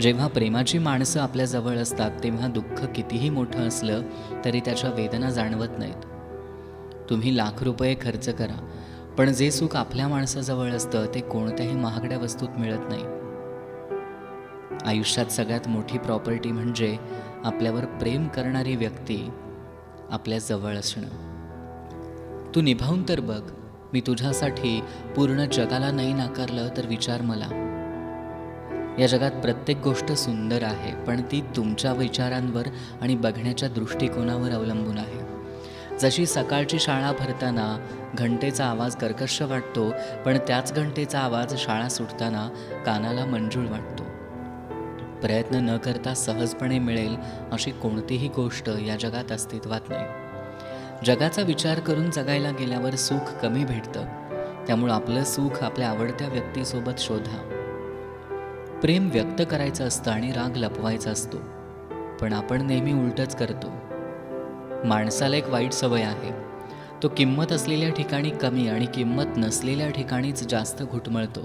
जेव्हा प्रेमाची माणसं आपल्याजवळ असतात तेव्हा दुःख कितीही मोठं असलं तरी त्याच्या वेदना जाणवत नाहीत. तुम्ही लाख रुपये खर्च करा पण जे सुख आपल्या माणसाजवळ असतं ते कोणत्याही महागड्या वस्तूत मिळत नाही. आयुष्यात सगळ्यात मोठी प्रॉपर्टी म्हणजे आपल्यावर प्रेम करणारी व्यक्ती आपल्या जवळ असणं. तू निभावून तर बघ मी तुझ्यासाठी पूर्ण जगाला नाही नाकारलं तर विचार मला. या जगात प्रत्येक गोष्ट सुंदर आहे पण ती तुमच्या विचारांवर आणि बघण्याच्या दृष्टिकोनावर अवलंबून आहे. जशी सकाळची शाळा भरताना घंटेचा आवाज कर्कश वाटतो पण त्याच घंटेचा आवाज शाळा सुटताना कानाला मंजूळ वाटतो. प्रयत्न न करता सहजपणे मिळेल अशी कोणतीही गोष्ट या जगात अस्तित्वात नाही. जगाचा विचार करून जगायला गेल्यावर सुख कमी भेटतं. त्यामुळं आपलं सुख आपल्या आवडत्या व्यक्तीसोबत शोधा. प्रेम व्यक्त करायचं असतं आणि राग लपवायचा असतो. पण आपण नेहमी उलटच करतो. माणसाला एक वाईट सवय आहे. तो किंमत असलेल्या ठिकाणी कमी आणि किंमत नसलेल्या ठिकाणीच जास्त घुटमळतो.